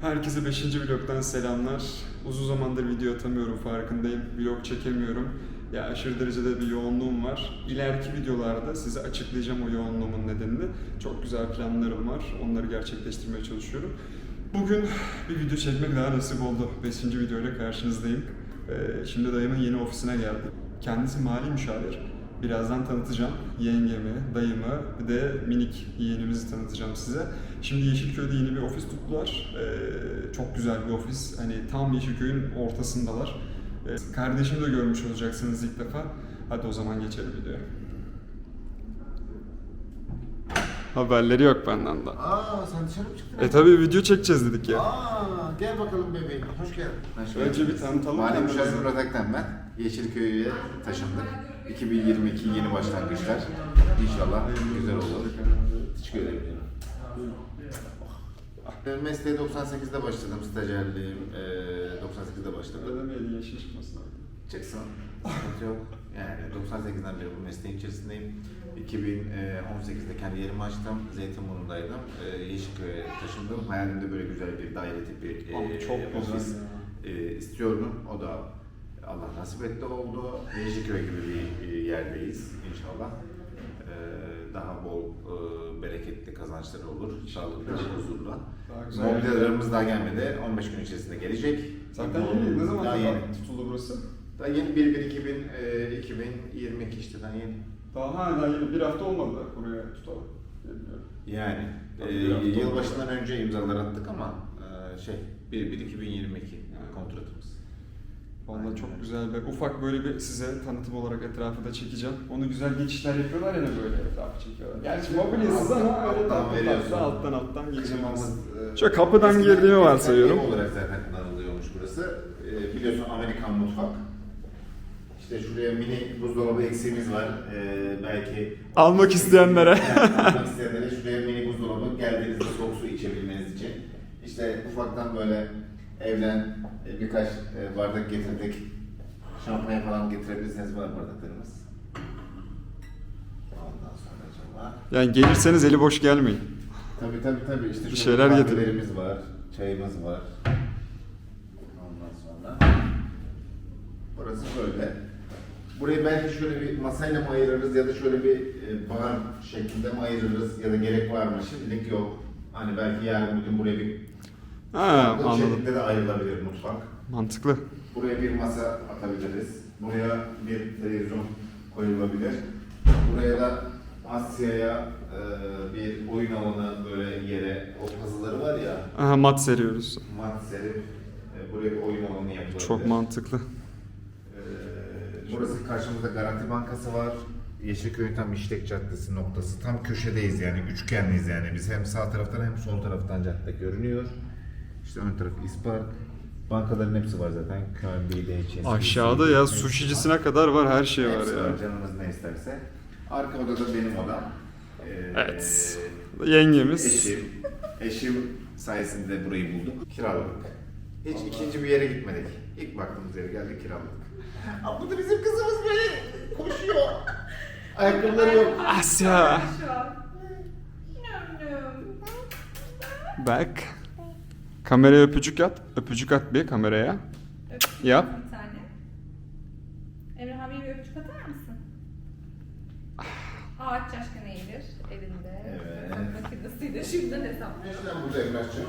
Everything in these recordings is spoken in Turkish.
Herkese 5. vlogdan selamlar. Uzun zamandır video atamıyorum farkındayım. Vlog çekemiyorum. Ya aşırı derecede bir yoğunluğum var. İleriki videolarda size açıklayacağım o yoğunluğumun nedenini. Çok güzel planlarım var. Onları gerçekleştirmeye çalışıyorum. Bugün bir video çekmek daha nasip oldu. 5. videoyla karşınızdayım. Ee, şimdi dayımın yeni ofisine geldim. Kendisi mali müşavir. Birazdan tanıtacağım yengemi, dayımı bir de minik yeğenimizi tanıtacağım size. Şimdi Yeşilköy'de yeni bir ofis tuttular. Ee, çok güzel bir ofis. Hani tam Yeşilköy'ün ortasındalar. Ee, kardeşimi de görmüş olacaksınız ilk defa. Hadi o zaman geçelim videoya. Haberleri yok benden de. Aa sen dışarı mı çıktın? E tabi video çekeceğiz dedik ya. Aa gel bakalım bebeğim. Hoş geldin. Önce bir tanıtalım Mali. Müşavir Murat Akten ben. Yeşilköy'e taşındık. 2022 yeni başlangıçlar. İnşallah güzel olur. Teşekkür ederim. Mesleğe 98'de başladım. Stajyerliğim eee, 98'de başladım. Ödemeyelim yeşil çıkmasın. Çıksın. Sıkıntı yok. Yani 98'den beri bu mesleğin içerisindeyim. 2018'de kendi yerimi açtım. Zeytinburnu'ndaydım. Ee, Yeşilköy'e taşındım. Hayalimde böyle güzel bir daire tipi Abi e, çok güzel ofis ya. e, istiyordum. O da Allah nasip etti oldu. Yeşilköy gibi bir e, yerdeyiz inşallah. Ee, daha bol e, bereketli kazançları olur. Sağlıklı, huzurla. Mobilyalarımız daha gelmedi. 15 gün içerisinde gelecek. Zaten yeni. Ne zaman Daha yeni. tutuldu burası? Daha yeni 1 1 2000 e, 2022 işte daha yeni. Daha ha daha yeni bir hafta olmadı buraya tutalım. Bilmiyorum. Yani e, yılbaşından önce imzalar attık ama e, şey 1 1 2022 kontratımız. Vallahi çok güzel ve ufak böyle bir size tanıtım olarak etrafı da çekeceğim. Onu güzel geçişler yapıyorlar ya böyle etrafı çekiyorlar. Gerçi mobilyasız ama öyle Alttan tatlı veriyorsun. tatlı alttan alttan. Klimamız, e, Şöyle kapıdan girdiğimi varsayıyorum. ev olarak zaten kullanılıyormuş burası. E, biliyorsun Amerikan mutfak. İşte şuraya mini buzdolabı eksiğimiz var. E, belki Almak isteyenlere. Yani almak isteyenlere şuraya mini buzdolabı geldiğinizde soğuk su içebilmeniz için. İşte ufaktan böyle evden e, birkaç e, bardak getirdik. Şampanya falan getirebilirseniz var bardaklarımız. Ondan sonra acaba... Yani gelirseniz eli boş gelmeyin. Tabii tabii tabii işte Bir şeyler kahvelerimiz var, çayımız var. Ondan sonra burası böyle. Burayı belki şöyle bir masayla mı ayırırız ya da şöyle bir e, bar şeklinde mi ayırırız ya da gerek var mı? Şimdilik yok. Hani belki yarın bugün buraya bir Ha farklı anladım. şekilde de ayrılabilir mutfak. Mantıklı. Buraya bir masa atabiliriz. Buraya bir televizyon koyulabilir. Buraya da Asya'ya e, bir oyun alanı böyle yere o puzzle'ları var ya Aha mat seriyoruz. mat serip e, buraya bir oyun alanı yapılabilir. Çok mantıklı. E, burası karşımızda Garanti Bankası var. Yeşilköy tam İşlek Caddesi noktası. Tam köşedeyiz yani üçgenliyiz yani. Biz hem sağ taraftan hem sol taraftan cadde görünüyor. İşte ön tarafı İspark. Bankaların hepsi var zaten. KMB'de, HSBC. Aşağıda ya sushicisine kadar var her şey var Hepsi ya. Canınız ne isterse. Arka odada benim odam. Ee, Evet. Yengemiz. Eşim. Eşim sayesinde burayı bulduk. Kiraladık. Hiç ikinci bir yere gitmedik. İlk baktığımız yere geldik kiraladık. Aa, bu da bizim kızımız böyle koşuyor. Ayakkabıları yok. Asya. Şu an. No, no. Bak. Kameraya öpücük at. Öpücük at bir kameraya. Öpücük Yap. Bir tane. Emre abiye bir öpücük atar mısın? Ağaç şaşkın eğilir elinde. Evet. Hesap makinesiyle şimdiden hesaplıyor. Güneşten burada Emrah'cığım.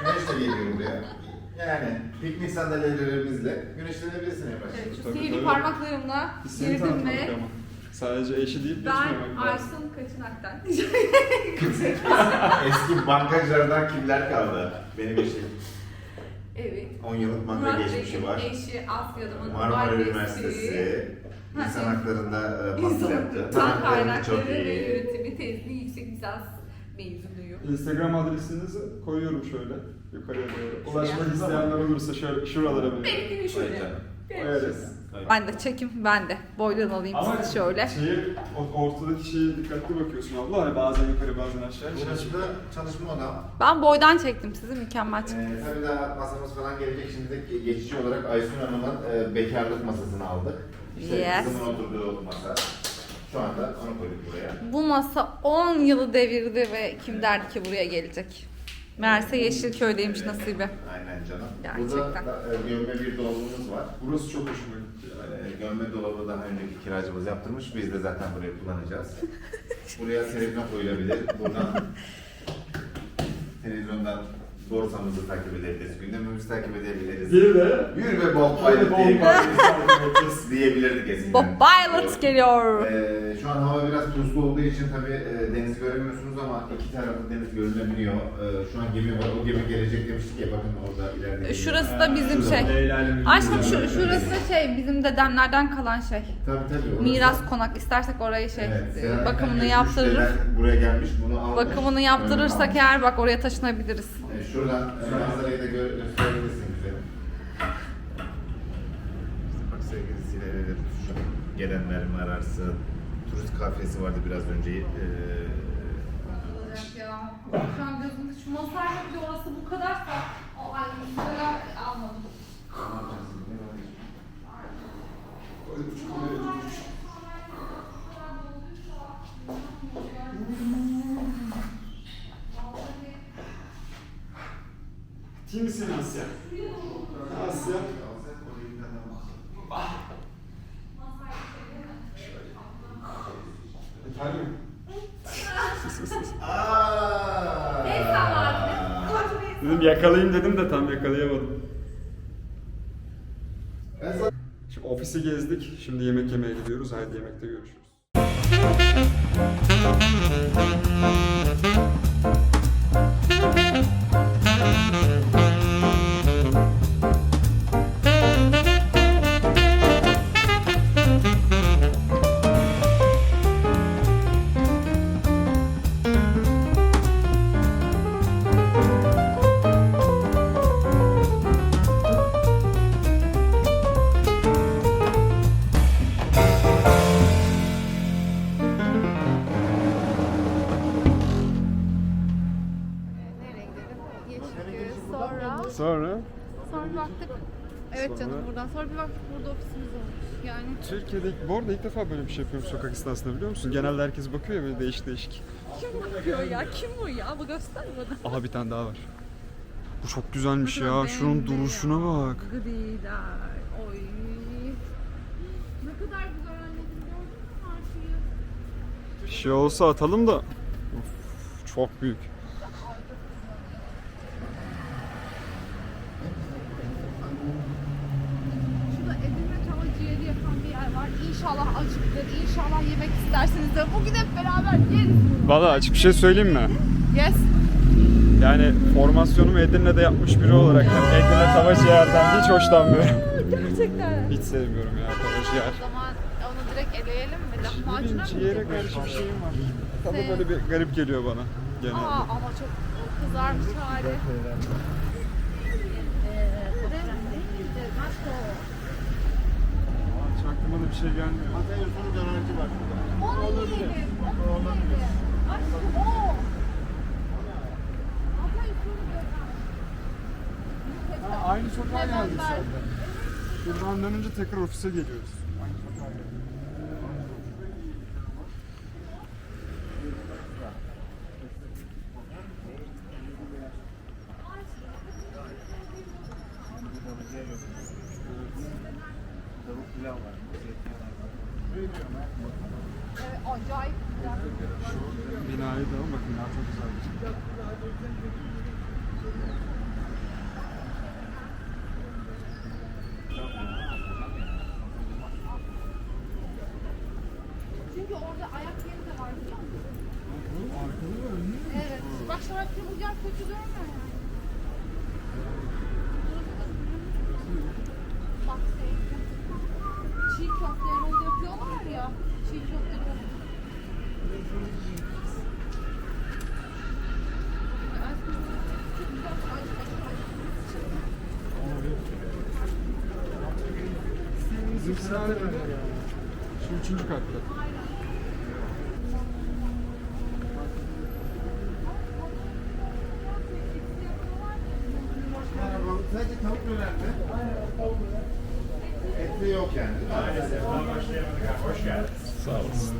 Güneş de geliyor buraya. Yani piknik sandalyelerimizle güneşlenebilirsin Emrah'cığım. Evet, şu sihirli parmaklarımla girdim ve. Sadece eşi deyip ben geçmemek lazım. Aysun Kaçınak'tan. Eski bankacılardan kimler kaldı? Benim eşim. evet. 10 yıllık banka Murat geçmişi Bey'in var. eşi Asya'nın Marmara Üniversitesi. Ha, İnsan evet. haklarında e, master yaptı. İnsan Tırnaklarını çok kaynakları ve iyi. yönetimi tezli yüksek lisans mezunuyum. Instagram adresinizi koyuyorum şöyle yukarıya doğru. Ulaşmak isteyenler olursa şöyle şuralara bir Benimkini şöyle. Koyacağım. Koyarız. Ben de çekim ben de. Boydan alayım Ama sizi şöyle. Şeyi, o- ortadaki şeye dikkatli bakıyorsun abla. Hani bazen yukarı bazen aşağı. Burası da çalışma odam. Ben boydan çektim sizi mükemmel çıktı. Ee, tabii daha masamız falan gelecek. Şimdi de geçici olarak Aysun Hanım'ın e, bekarlık masasını aldık. İşte Yes. kızımın oturduğu masa. Şu anda onu koyduk buraya. Bu masa 10 yılı devirdi ve kim derdi ki buraya gelecek? Meğerse Yeşilköy'deymiş nasibi. Aynen canım. Gerçekten. Burada da, e, gömme bir dolabımız var. Burası çok hoşuma gitti. E, gömme dolabı daha önceki kiracımız yaptırmış. Biz de zaten burayı kullanacağız. Buraya televizyon koyulabilir. Buradan televizyondan borsamızı takip edebiliriz. Gündemimizi takip edebiliriz. Bir de Yürü be Bob Pilot diyebiliriz. diyebilirdik eskiden. Bob Pilot geliyor. Ee, şu an hava biraz tuzlu olduğu için tabii e, deniz göremiyorsunuz ama iki tarafı deniz görünebiliyor. Ee, şu an gemi var. O gemi gelecek demiştik ya bakın orada ileride. Şurası da bizim şey. Aşkım şu, şurası da şey bizim dedemlerden kalan şey. Tabii tabii. orası- Miras konak istersek orayı şey Evet, e, Selahattin bakımını Efendi yaptırırız. müşteriler Buraya gelmiş bunu almış. Bakımını yaptırırsak Almış. eğer bak oraya taşınabiliriz. Ee, şuradan e, manzarayı da gö- gösterebilirsin güzelim. Bak sevgili izleyiciler, şu gelenler mi ararsın? Turist kafesi vardı biraz önce. Ee, Olacak ya. Şu an gözümde şu masayla bir de orası bu kadarsa o ay Kim misin Asya? Asya. Efendim? Aa! Dedim yakalayayım dedim de tam yakalayamadım. Şimdi ofisi gezdik. Şimdi yemek yemeye gidiyoruz. Haydi yemekte görüşürüz. Sonra, Sonra bir baktık. Evet canım Sonra- buradan. Sonra bir baktık burada ofisimiz olmuş. Yani Türkiye'de bu arada ilk defa böyle bir şey yapıyorum sokak esnasında biliyor musun? Genelde herkes bakıyor ya böyle değişik değişik. Kim bakıyor ya? Kim bu ya? Bu göster bana. Aha bir tane daha var. Bu çok güzelmiş ya. Şunun duruşuna bak. Griler. Oy. ne kadar güzel anneciğim gördün mü marşıyı? Bir şey olsa atalım da. Of, çok büyük. Şurada Edirne tava ciğeri yapan bir yer var. İnşallah acıktır. İnşallah yemek isterseniz de bugün hep beraber yeriz. Valla açık bir şey söyleyeyim mi? Yes. Yani formasyonumu Edirne'de yapmış biri olarak ben Edirne tava ciğerden hiç hoşlanmıyorum. Gerçekten. Hiç sevmiyorum ya tava O ciğer. zaman onu direkt eleyelim mi? Lahmacuna mı? Ciğere karşı bir şeyim var. Tadı Sev- böyle bir garip geliyor bana genelde. Aa ama çok kızarmış hali. Hiç aklıma da bir şey gelmiyor. Hatay usulü dönerci var burada. Onu yiyelim. Onu yiyelim. Aşkım o. Hatay usulü döner. Ha, aynı sokağa geldik zaten. Buradan dönünce tekrar ofise geliyoruz. Aynı sokağa geldik. Evet, acayip güzel. Binayı da bakın ya çok güzel. Çünkü orada ayak yeri de var biliyor musun? Evet. Bak sana burger kötü görmüyor yani. Bak sevdim. Çiğ köfte yapıyorlar ya. Çiğ köfte Şu üçüncü katta. Sadece tavuk döner mi? Etli yok yani. Sağ olasın.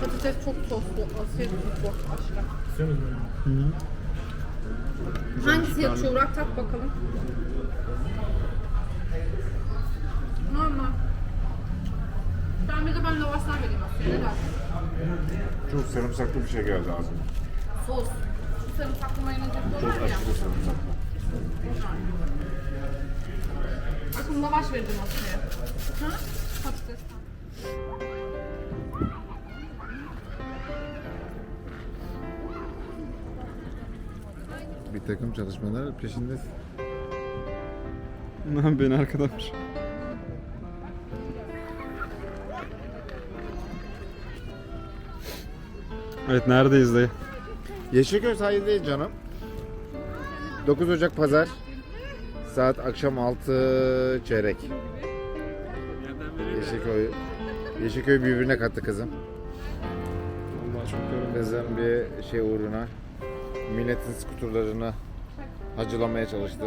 Patates çok soslu. Asit bu aşkım. Hangisi yakışıyor? Burak tat bakalım. Normal. Ben bir de ben lavaştan vereyim aslında. Ne? Çok sarımsaklı bir şey geldi ağzıma. Sos. Şu sarımsaklı mayonezi Çok var ya. aşırı sarımsaklı. Bakın lavaş verdim aslında. Ha? Patates. Bir takım çalışmalar peşindesin. Beni arkadaş. Evet neredeyiz dayı? Yeşilköy sahildeyiz canım. 9 Ocak Pazar. Saat akşam 6 çeyrek. Yeşilköy, Yeşilköy birbirine kattı kızım. Yoruldum. Kızım bir şey uğruna milletin skuturlarını hacılamaya çalıştı.